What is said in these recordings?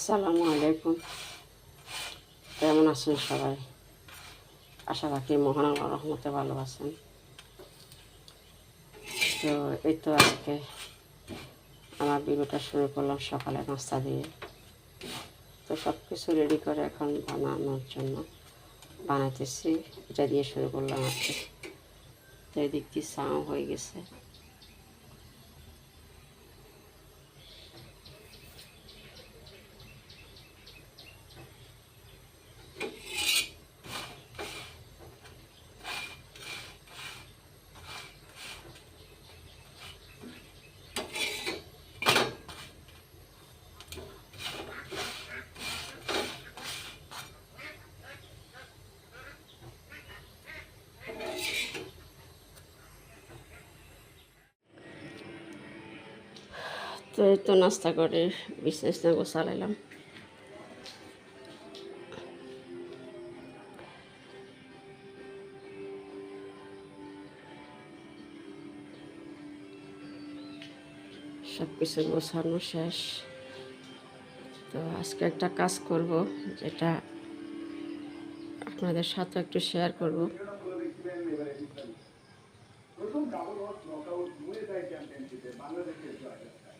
আসসালামু আলাইকুম। কেমন আছেন সবাই? আশা রাখি মহান রহমতে ভালো আছেন। তো এই তো আজকে আমার ভিডিওটা শুরু করলাম সকালে নাস্তা দিয়ে। তো সব কিছু রেডি করে এখন বানানোর জন্য বানাইতেছি। এটা দিয়ে শুরু করলাম আর কি তো এদিক দিয়ে চাও হয়ে গেছে। তো এই তো নাস্তা করে বিজনেস না গোসালাইলাম সব কিছু গোছানো শেষ। তো আজকে একটা কাজ করব, যেটা আপনাদের সাথে একটু শেয়ার করব। বাংলাদেশের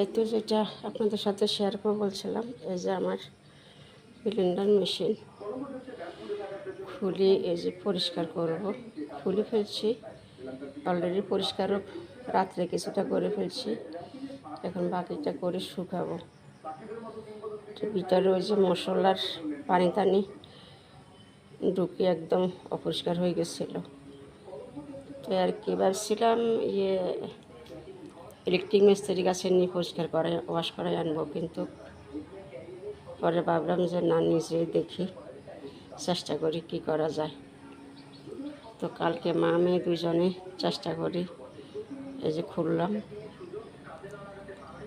এই তো যেটা আপনাদের সাথে শেয়ার করে বলছিলাম, এই যে আমার সিলিন্ডার মেশিন খুলি, এই যে পরিষ্কার করব। খুলে ফেলছি অলরেডি পরিষ্কারও রাত্রে কিছুটা করে ফেলছি, এখন বাকিটা করে শুকাবো। ভিতরে ওই যে মশলার পানি টানি ঢুকে একদম অপরিষ্কার হয়ে গেছিল। তো আর কি ভাবছিলাম ইয়ে ইলেকট্রিক মিস্ত্রি কাছে নিয়ে পরিষ্কার করে ওয়াশ করে আনব, কিন্তু পরে ভাবলাম যে না, নিজে দেখি, চেষ্টা করি কি করা যায়। তো কালকে মা মেয়ে দুজনে চেষ্টা করি, এই যে খুললাম।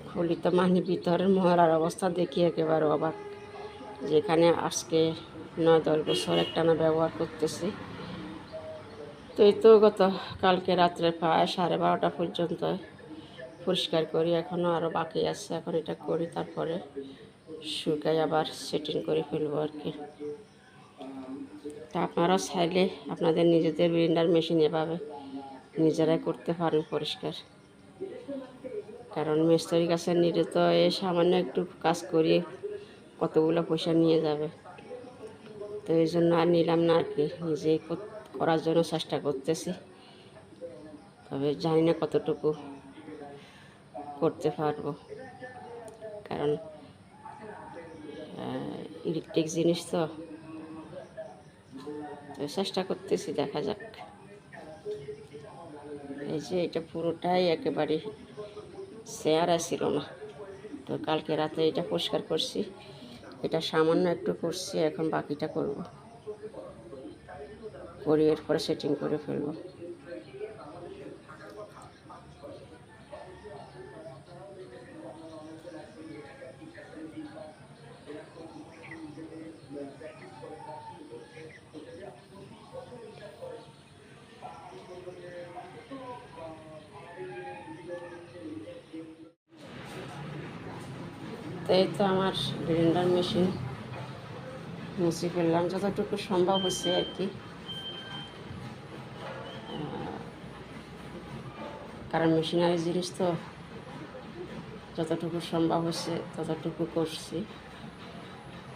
খুলি তো মানে ভিতরের মহড়ার অবস্থা দেখি একেবারে অবাক। যেখানে আজকে নয়, দশ বছর একটানা ব্যবহার করতেছি। তো এই তো গত কালকে রাত্রে প্রায় সাড়ে বারোটা পর্যন্ত পরিষ্কার করি এখনও আরও বাকি আছে, এখন এটা করি, তারপরে শুকাই আবার সেটিং করে ফেলব আর কি। তা আপনারা চাইলে আপনাদের নিজেদের ব্লেন্ডার মেশিন এভাবে নিজেরাই করতে পারেন পরিষ্কার। কারণ মিস্ত্রির কাছে নিলে তো এই সামান্য একটু কাজ করিয়ে কতগুলো পয়সা নিয়ে যাবে। তো এই জন্য আর নিলাম না আর কি, নিজেই করার জন্য চেষ্টা করতেছি। তবে জানি না কতটুকু করতে পারব। কারণ ইলেকট্রিক জিনিস তো। চেষ্টা করতেছি, দেখা যাক। এই যে এটা পুরোটাই একেবারে চেয়ারা ছিল না। তো কালকে রাতে এটা পরিষ্কার করছি। এটা সামান্য একটু করছি, এখন বাকিটা করব। করে এরপরে সেটিং করে ফেলব। এই তো আমার ব্লেন্ডার মেশিন মুছে ফেললাম। যতটুকু সম্ভব হচ্ছে আর কি। কারণ মেশিনারি জিনিস তো যতটুকু সম্ভব হচ্ছে ততটুকু করছি।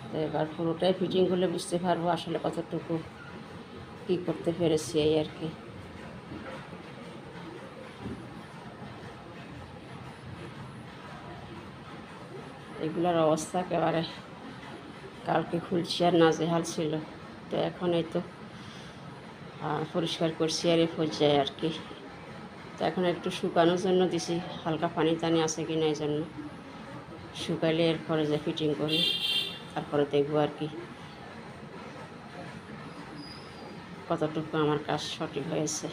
তো এবার পুরোটাই ফিটিং করলে বুঝতে পারব আসলে কতটুকু কী করতে পেরেছি এই আর কি। এগুলোর অবস্থা একেবারে কালকে খুলছি আর নাজেহাল ছিল। তো এখন এই তো পরিষ্কার করছি আর এই পর্যায়ে আর কি। তো এখন একটু শুকানোর জন্য দিছি, হালকা পানি টানি আছে কি না এই জন্য। শুকাইলে এরপরে যে ফিটিং করি, তারপরে দেখব আর কি। কতটুকু আমার কাজ সঠিক হয়েছে।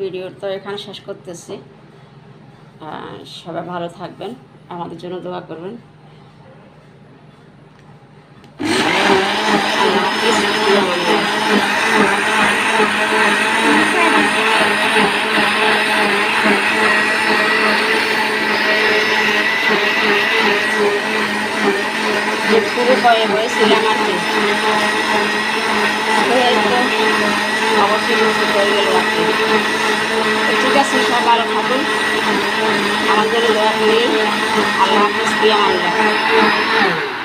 ভিডিও তো এখানে শেষ করতেছি। সবাই ভালো থাকবেন। আমাদের জন্য দোয়া করবেন। যে পুরো হয়ে হয়েছিলাম আর কি। অবশ্যই মুছে হয়ে গেল আর ঠিক আছে, সব ভালো থাকুন। আমাদের দোয়া করি। আল্লাহ হাফিজ দিয়ে আমার